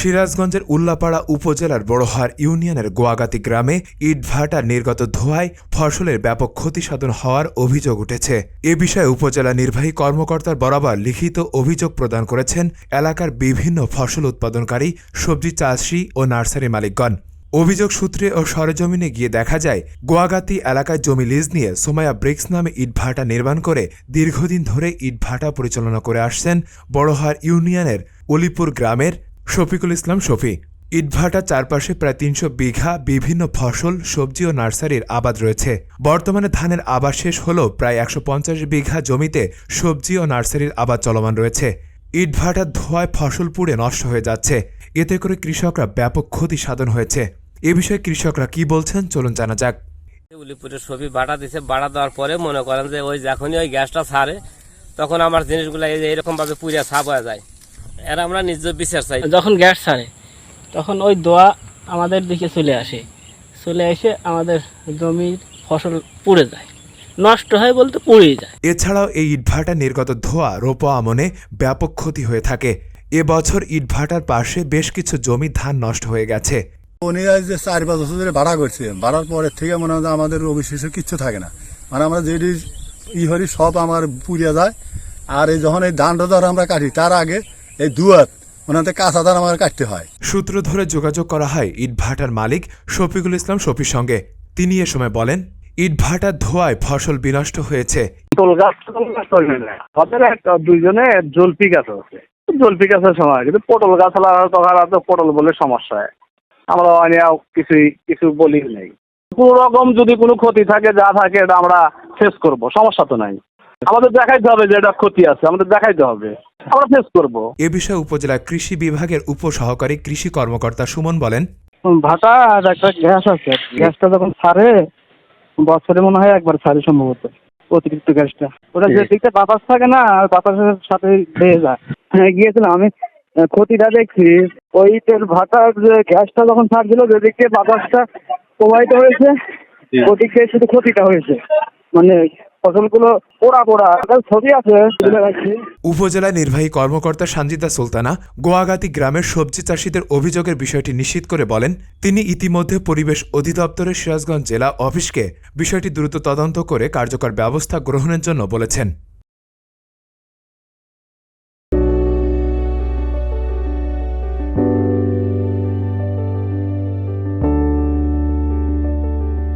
সিরাজগঞ্জের উল্লাপাড়া উপজেলার বড়হার ইউনিয়নের গোয়াগাতি গ্রামে ইটভাটা নির্গত ধোঁয়ায় ফসলের ব্যাপক ক্ষতি সাধন হওয়ার অভিযোগ উঠেছে। এ বিষয়ে উপজেলা নির্বাহী কর্মকর্তার বরাবর লিখিত অভিযোগ প্রদান করেছেন এলাকার বিভিন্ন ফসল উৎপাদনকারী, সবজি চাষি ও নার্সারি মালিকগণ। অভিযোগ সূত্রে ও সরেজমিনে গিয়ে দেখা যায়, গোয়াগাতি এলাকায় জমি লিজ নিয়ে সোমায়া ব্রিক্স নামে ইটভাটা নির্মাণ করে দীর্ঘদিন ধরে ইটভাটা পরিচালনা করে আসছেন বড়হার ইউনিয়নের অলিপুর গ্রামের শফিকুল ইসলাম শফি। ইটভাটা চারপাশে প্রায় তিনশো বিঘা বিভিন্ন ফসল, সবজি ও নার্সারির আবাদ রয়েছে। বর্তমানে ধানের আবাদ শেষ হলেও প্রায় একশো পঞ্চাশ বিঘা জমিতে সবজি ও নার্সারির আবাদ চলমান রয়েছে। ইটভাটার ধোঁয়ায় ফসল পুড়ে নষ্ট হয়ে যাচ্ছে। এতে করে কৃষকরা ব্যাপক ক্ষতি সাধন হয়েছে। এ বিষয়ে কৃষকরা কি বলছেন চলুন জানা যাক। উলিপুরের বাড়া দিছে, বাড়া দেওয়ার পরে মনে করেন যে ওই যখনই ওই গ্যাসটা ছাড়ে তখন আমার জিনিসগুলো এই যে এরকম ভাবে পুড়িয়া ছাপ হয়ে যায়। এরা আমরা নিজ বিচার চাই। যখন গ্যাস ছাড়ে তখন ওই দোয়া আমাদের দিকে চলে আসে। চলে এসে আমাদের জমির ফসল পুড়ে যায়। নষ্ট হয় বলতে পুড়েই যায়। এছাড়াও এই ইটভাটা নির্গত ধোঁয়া রোপো আমনে ব্যাপক ক্ষতি হয়ে থাকে। এবছর ইটভাটার পাশে বেশ কিছু জমি ধান নষ্ট হয়ে গেছে। উনি যে চার পাঁচ বছর ধরে ভাড়া করছে। ভাড়ার পরের থেকে মনে হয় আমাদের রবি শেষে কিচ্ছু থাকে না। মানে আমরা যেটি ই হরি সব আমার পুড়িয়ে যায়। আর এই যখন এই ধানটা ধর আমরা কাটি তার আগে এই দুয়াত হচ্ছে কাঁচা ধান আমার কাটতে হয়। সূত্র ধরে যোগাযোগ করা হয় ইটভাটার মালিক শফিকুল ইসলাম শফির সঙ্গে। তিনি এ সময় বলেন ইটভাটার ধোঁয়ায় ফসল বিনষ্ট হয়েছে। দুইজনে জলপি গাছ আছে। জলপি গাছের সময় কিন্তু পটল গাছ তো পটল বলে সমস্যা। হয় আমরা অনেক কিছুই কিছু বলি নেই। কোনো রকম যদি কোনো ক্ষতি থাকে যা থাকে এটা আমরা ফেস করব। সমস্যা তো নাই। আমাদের দেখাইতে হবে যে এটা ক্ষতি আছে আমাদের দেখাইতে হবে। আমরা ফেস করব। এ বিষয়ে উপজেলা কৃষি বিভাগের উপসহকারী কৃষি কর্মকর্তা সুমন বলেন ভাটা আর একটা গ্যাস আছে। গ্যাসটা যখন ছাড়ে বছরে মনে হয় একবার ছাড়ে সম্ভবত অতিরিক্ত গ্যাসটা। ওটা যে দিকটা বাতাস থাকে না আর বাতাসের সাথে বেয়ে যায়। হ্যাঁ গিয়েছিলাম আমি ক্ষতিটা দেখছি ওই তেল ভাটার যে গ্যাসটা যখন ছাড়ছিল যেদিক দিয়ে বাতাসটা প্রবাহিত হয়েছে ওদিক দিয়ে শুধু ক্ষতিটা হয়েছে। মানে উপজেলা নির্বাহী কর্মকর্তা সানজিদা সুলতানা গোয়াগাতি গ্রামের সবজি চাষিদের অভিযোগের বিষয়টি নিশ্চিত করে বলেন, তিনি ইতিমধ্যে পরিবেশ অধিদপ্তরের সিরাজগঞ্জ জেলা অফিসকে বিষয়টি দ্রুত তদন্ত করে কার্যকর ব্যবস্থা গ্রহণের জন্য বলেছেন।